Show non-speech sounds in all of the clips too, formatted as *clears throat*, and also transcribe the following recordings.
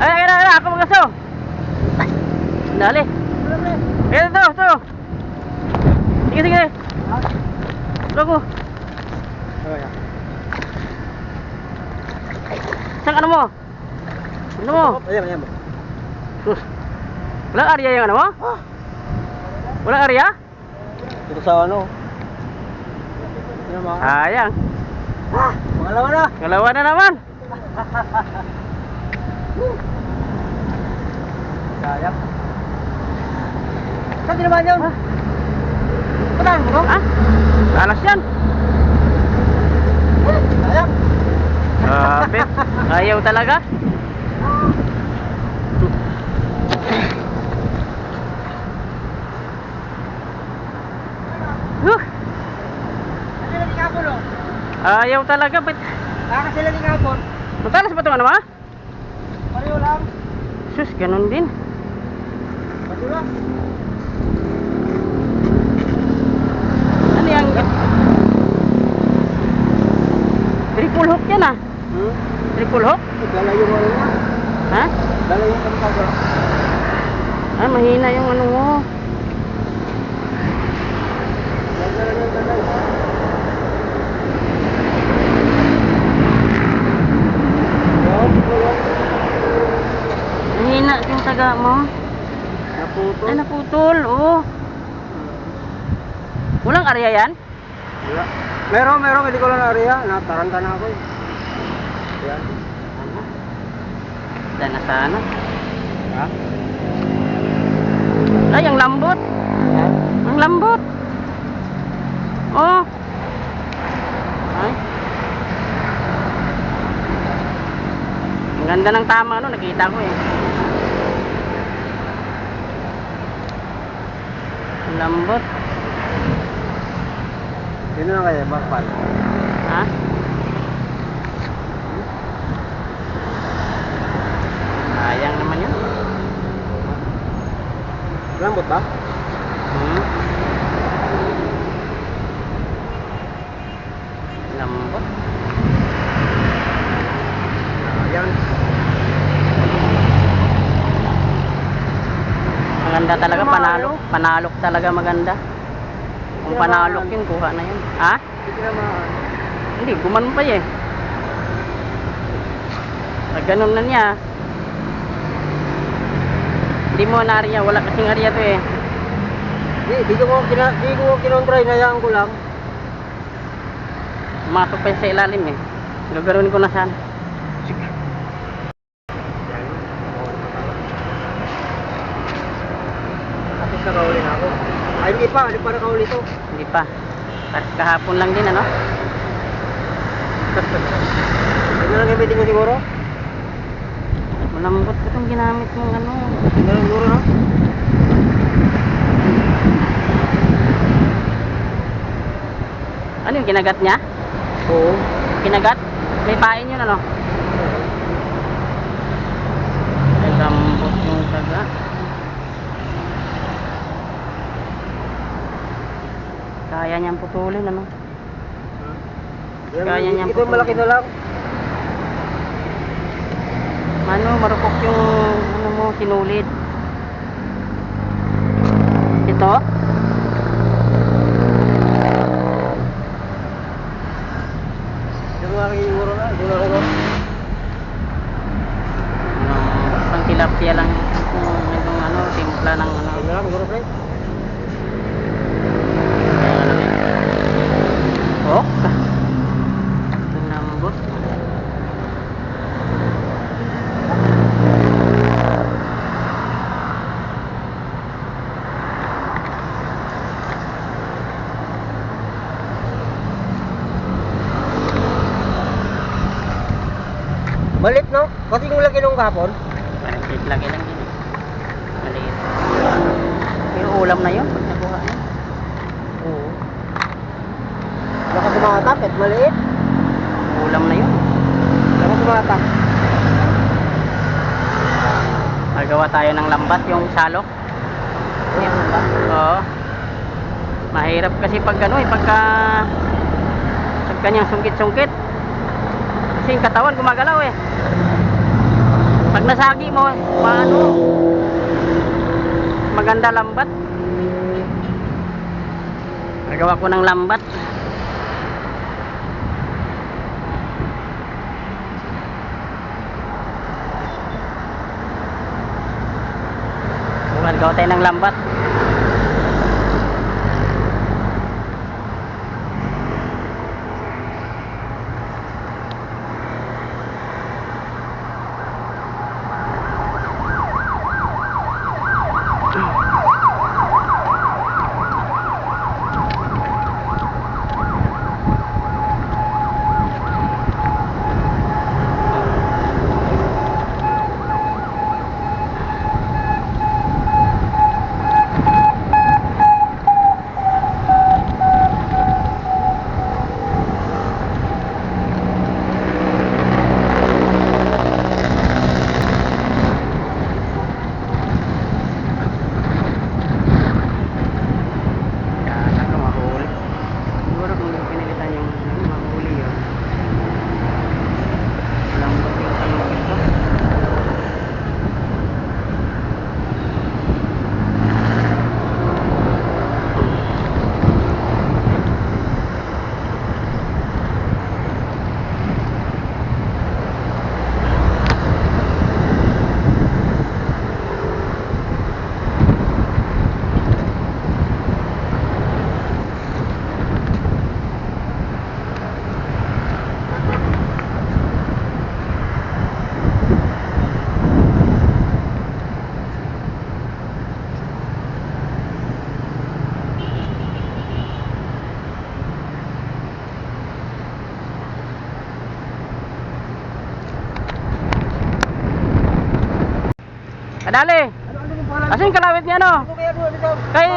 Ay, ay, ay, ako magaso. Dali. Ito, ito, ito. Sige, sige. Ko. Saan ano mo? Ano mo? Ayan, ayan. Sus. Walang area yung ano mo? Ah, Walang area? ito sa ano? Sayang. Ah, pangalawa na. Ngalawa na naman. *laughs* Sayang. Saan din naman yun? Patahan mo ko? Ha? Alas yan. Sayang. Grabe. *laughs* Ayaw talaga. Huh. Ayaw talaga. Ba't? Kaka sila ni Kapon. Matalas ba ito ano ma? Sus, ganun din. Lang. Ano yung... Triple hook yan ah. Hmm? Triple hook? Dala yung ano niya. Ha? Dala yung kamtaga. Ah, mahina yung ano mo. Dala yung dala. Taga mo. Naputo. Ay, naputol. Oo. Walang area yan? Wala. Meron, meron. Hindi ko lang na-area. Nataranta na ako eh. Yan. Ano? Dahil na sana. Ha? Ay, ang lambot. Ha? Ang lambot. Oh. Ay. Ang ganda ng tama, no? Nakita ko eh. Lambot. Sino na kaya? Bakpal. Ha? Sayang naman yun. Lambot ba? Hmm. Lambot. Yan. Maganda talaga, Ano, panalo. Panalok talaga maganda. Kung panalok yun, kuha na yun. Ha? Hindi gumanon pa eh. Pag ganun na niya, hindi mo na area, wala kasing area to eh. Di, di ko kina, di ko kinontry, nayaan ko lang. Pumasok pa yun sa ilalim eh. Gagawin ko na sana. Tapos nakahuli na ako. Ay, hindi pa, hindi pa nakahuli to. Hindi pa. Kahapon lang din ano. Ano lang gamitin ko siguro? Malambot ko itong ginamit mong ano. Ano lang siguro, no? Ano yung kinagat niya? Oo. Kinagat? May pain yun ano? Ay, lambot yung taga. Kaya niyang putulin? Yan, Kaya niyang Ito malaki na lang. Ano, marupok yung ano mo, sinulit. Ito? Yung malaki siguro na. Siguro na ako. Ano, pang tilapia lang yung, yung ano, timpla ng ano. Ano lang siguro, pre? Oh, ang lambot. Malit, no? Kasi yung laki nung kapon. Parang shit lagi lang eh. Maliit. Pero ulam na yun pag nakuha yun. Oo. Baka tumatak, at maliit. Ulam na yun. Baka tumatak. Magawa tayo ng lambat, yung salok. Yan ba? Oo. Mahirap kasi pag ano eh, pagka pag kanyang sungkit-sungkit. Kasi yung katawan gumagalaw eh. Pag nasagi mo, paano? Maganda lambat. Nagawa ko ng lambat. Nagawa tayo ng lambat. Kadali! Asan yung kalawit niya no? Kay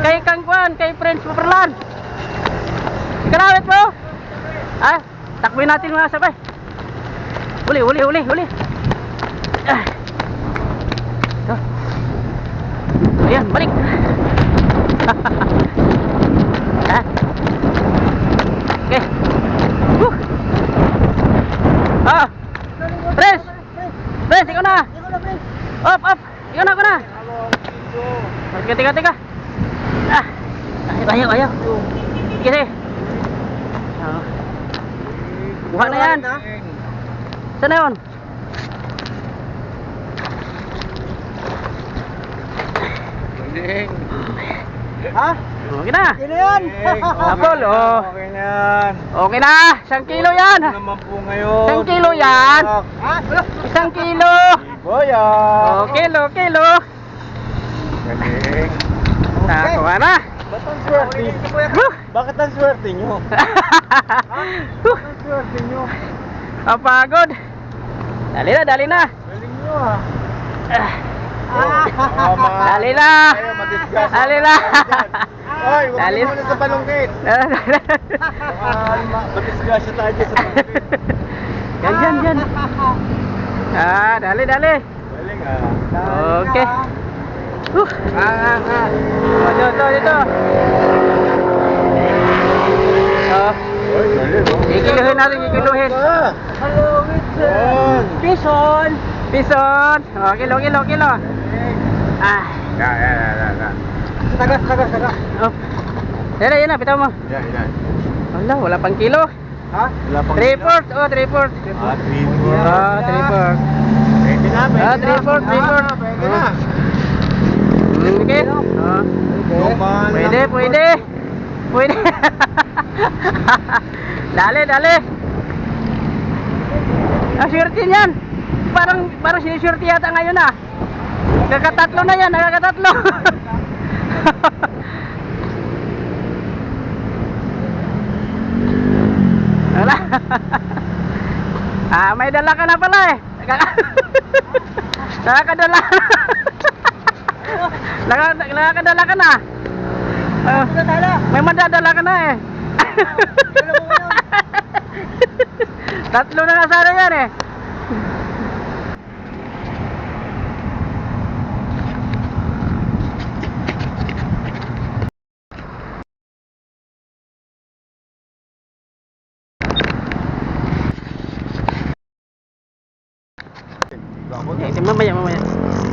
kay Kangkuan, kay Prince Superland. Kalawit mo? Ah, takbuhin natin mga sabay. Huli, huli, huli, huli. Ah. Ayan, balik. *laughs* ha? Okay. Woo. Ah. Prince! Prince, ikaw na! Up, up! Ikaw na, ikaw na! Tiga, tiga, tiga. Ah. Ayaw, ayaw, ayaw. Sige, sige. Oh. Buha na yan. Saan na yun? Ha? Okay na. Sino yan? Apol, *laughs* oh. Okay na yan. Okay na. Isang kilo yan. Ano naman po ngayon? Isang kilo yan. Ha? Isang kilo. Boya. Oh, kilo, kilo. Galing. Nakakuha na. Ba't ang swerte? Bakit ang swerte nyo? *laughs* Woo! Ang swerte nyo? Ang pagod. Dali na, dali na. Galing nyo ah. Ah. Oh, Dali na. Dali na. Oy, huwag Dali mo muna sa balungkit. *laughs* Ma- Madisgrasya tayo dyan sa balungkit. Yan, yan, yan. Ah, dali, dali. Ah. Okay. Uh. Ah, ah, ah. Oh, dito, dito, dito. Oh, oh. kikiluhin natin, kikiluhin. Ah. Pison. Oh, kilo, kilo, kilo. Ah. Ya, ya, ya, ya, ya. Taga, taga, taga. Oh. Yan na, yan na, bitaw mo. Yan, yan. Wala, wala pang kilo. Ha? Wala pang 3 fourth, oh, 3 fourth. Ah, 3 fourth. Ah, 3 fourth. Pwede na, pwede Ah, three fourth, three fourth. Ah, Pwede na. Okay. Oh. Dumaan Pwede, pwede. Pwede. *laughs* dali, dali. Ang swerte niyan. Parang parang siniswerte yata ngayon ah. Nagkakatatlo na yan, nagkakatatlo. *laughs* Wala. ah, may dala ka na pala eh. *laughs* Nakakadala. *laughs* Naka- Nakakadala ka na. Ah, may madadala ka na eh. Tatlo na nga sana yan eh. Ako Eh, di, mamaya, mamaya.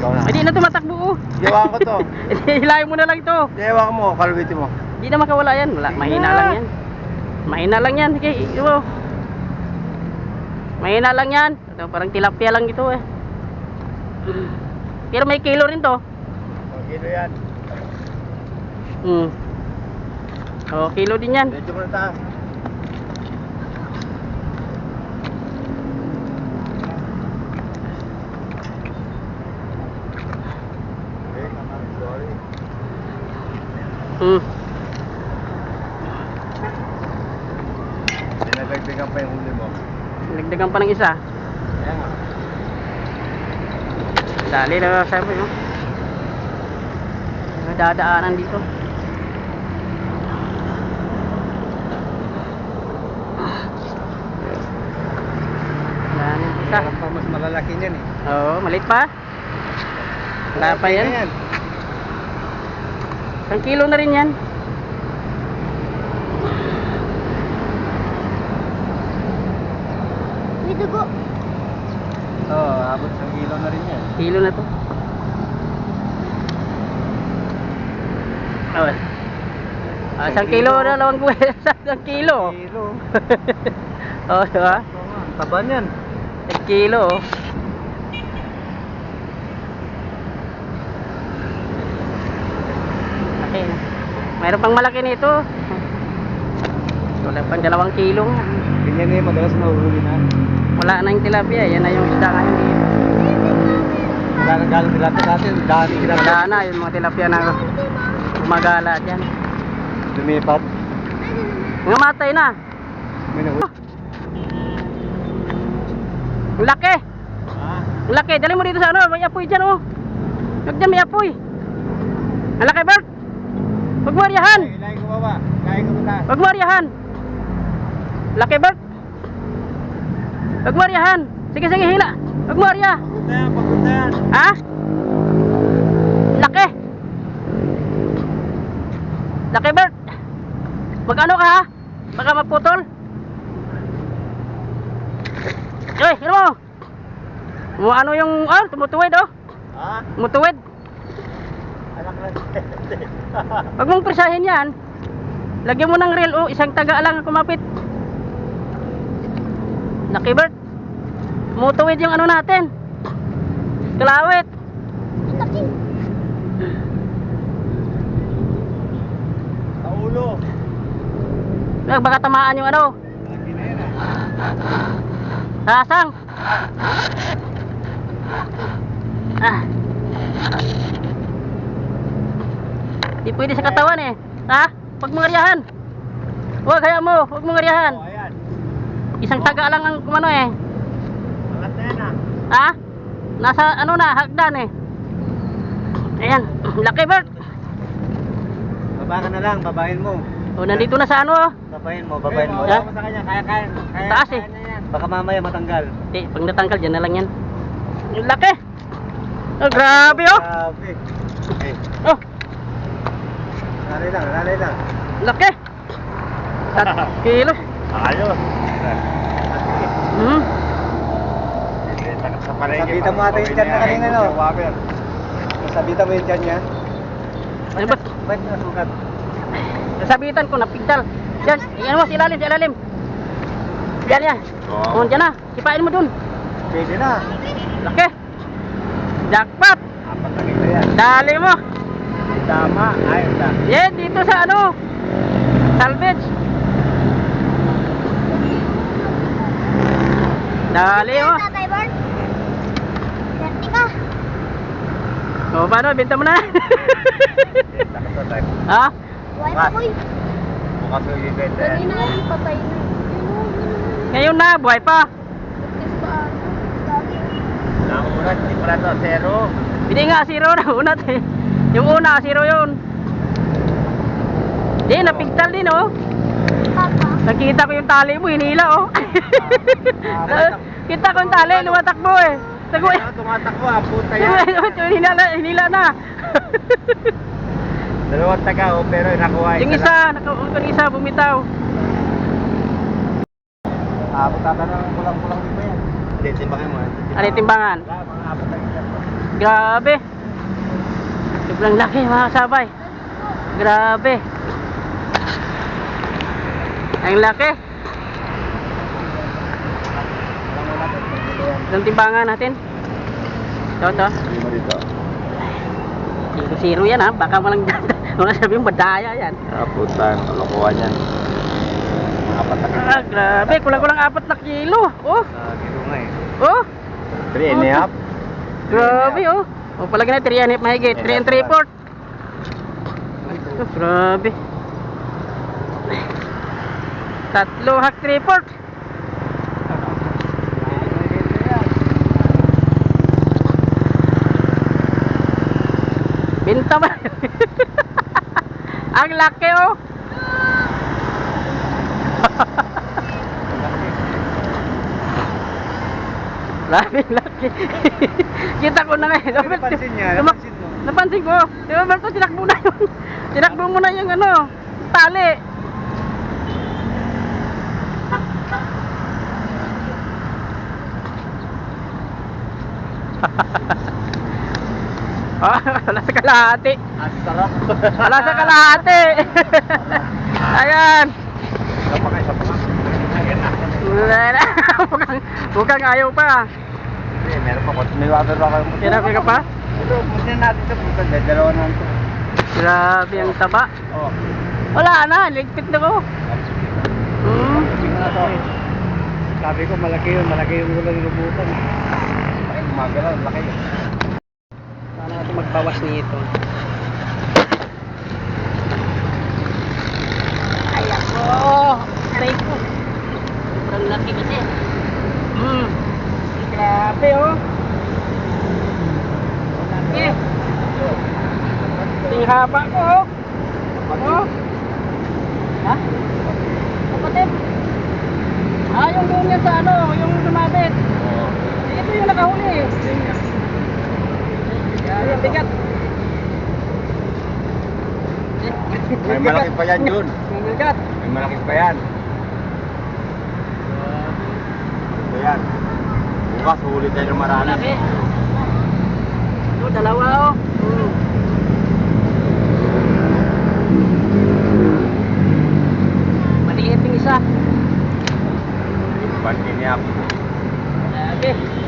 Ikaw na. Ay, di na tumatakbo oh. Diyawan ko to. *laughs* Hilahin mo na lang to. Diyawan mo, kalwitin mo. Di na makawala yan. Wala, mahina lang yan. Mahina lang yan. Sige, ito. Mahina lang yan. Ito, parang tilapia lang ito eh. Pero may kilo rin to. Ang kilo yan. Hmm. Oh, kilo din yan. Medyo mo na taas. Okay, sorry. Hmm. Dinadagdagan pa yung huli mo. Nagdagan pa ng isa. Kaya nga. Dali na sabi no. May dadaanan dito. Yan, isa. Meron pa mas malalaki niyan eh. Oo, maliit pa. Wala pa yan. Yan. Isang kilo na rin yan. May dugo. Oo, oh, abot sa kilo na rin yan. Kilo na to. Oh. Ah, isang kilo na lang buhay. Isang kilo. Kilo. oh, diba? Taba niyan. Isang kilo. *laughs* oh. Okay. Mayroon pang malaki nito. Wala pang dalawang kilo. nga. Ganyan eh, madalas nahuhuli na. Wala na yung tilapia. Yan na yung isda ngayon dito. Wala nang galing nila natin, dami Wala kinakain. na yung mga tilapia na gumagala dyan. Lumipat. Mga matay na. May nahuli. Ang laki. Ah, Ang laki. Dali mo dito sa ano. May apoy dyan oh. Huwag dyan may apoy. Ang laki Bert. Huwag mo ariyahan. ko baba. Ilahin ko mataas. Huwag mo ariyahan. Laki Bert. Huwag mo ariyahan. Sige sige hila. Huwag mo ariya. Yan, yan. Ha? Laki. Laki Bert. Mag ano ka ha? Baka maputol. Ano mo? Mo ano yung ah, tumutuwid oh. Ha? Tumutuwid. *laughs* Pag mong presahin yan, lagyan mo ng reel, oh, isang taga lang ang kumapit. Lucky Bert. Tumutuwid yung ano natin. Kalawit. Sa ulo. Wag, Baka tamaan yung ano. Yan ah. Sasang. Ah. Di pwede sa katawan eh. Ha? Pag mangariyahan. Huwag, hayaan mo. Huwag mangariyahan. Oh, ayan. Isang taga lang ang kumano eh. Angat na yan ah. Ha? Nasa ano na, hagdan eh. Ayan, *clears throat* Lucky Bert. Baba ka na lang, babahin mo. O, nandito na sa ano. oh. Babahin mo, babahin mo. Ha? Wala mo sa kanya, kaya kaya. kaya Taas kaya eh. na yan. Baka mamaya matanggal. Eh, pag natangkal, dyan na lang yan. Ang Laki. Oh, grabe oh. Grabe. Eh, Oh, lalay lang, lalay lang. laki. Sat *laughs* kilo. Ayos. Hmm. Sabitan mo ata yung dyan na kanina, no? Sabitan mo yung dyan yan. Ano ba? Ba't nasukat? Nasabitan ko, napigtal. Yan, yan mo, sa ilalim, sa ilalim. Yan, yan. Oh, dyan na. Kipain mo dun. Pwede na. Laki. Jackpot. Apat na kilo yan. Dali mo. Tama. Ayos na. Yan, dito sa ano. Salvage. Dali ka. O, paano? Benta mo na. Ha? Buhay pa ko. Bukas yung ibenta yan. Kanina yung patay na. Ngayon na, buhay pa. Dami. Nakulat, hindi pala to, zero. Hindi nga, zero na unat eh. Yung una, zero yun. Di, napigtal din oh. Nakita ko yung tali mo, hinila oh. *laughs* Kita ko yung tali, lumatakbo eh. Tago eh. Tumatakbo ah, puta yan. *laughs* hinila, hinila na. *laughs* Dalawang taga oh, pero nakuha yung isa, naka, yung isa bumitaw. Abot ata ng kulang-kulang din ba yan? Hindi, timbangin mo. Ano yung timbangan? Na. Grabe. Sobrang laki mga kasabay. Grabe. Ang laki. Ilang timbangan natin? Ito, ito. Zero zero yan ha. Baka walang *laughs* walang sabihin madaya yan. Ah, puta. Kalokohan yan. Apat na Ah, grabe. Kulang-kulang apat na kilo. Oh, Sa kilo nga eh. oh. Three and a half. Grabe oh. O palagi na 3 and a half mahigit. 3 and 3 fourth. Oh, grabe. Tatlo hak 3 fourth. Binta ba? *laughs* Ang laki oh. *laughs* Grabe, laki. *laughs* Kita ko na nga. eh. Napansin niya, napansin mo. Napansin ko. Di ba, Berto, tinakbo na yun. *laughs* Tinakbo mo na yung ano, tali. *laughs* Ah, wala sa kalahati. Ang sarap. Wala sa kalahati. Ayan. Isa pa ka, isa pa ka. Ayan *laughs* mukhang, mukhang ayaw pa. Hindi, meron pa. May water pa kayo. Sinabi ka pa? Ito, punin natin sa puta. Dalawa na ito. Grabe ang taba. Oh. Wala na, ligpit na ko. Hmm. Sabi ko, malaki yun. Malaki yung ulang lubutan. Ay, gumagalaw. Laki yun. Paano natin magbawas nito? Ay ako! Sobrang laki kasi. Hmm. Grabe oh! Laki! Yung haba ko oh! Oh! Ha? Kapatid! Ah, yung doon yan sa ano, yung lumabit. Ito yung nakahuli. Yan, yung bigat. May malaki pa yan, Jun. May malaki pa yan. yan. Bukas, huli tayo ng marami. Ito, ano, dalawa oh. Hmm. Maliit yung isa. Pantin niya ako.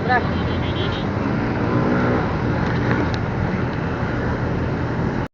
Malaki.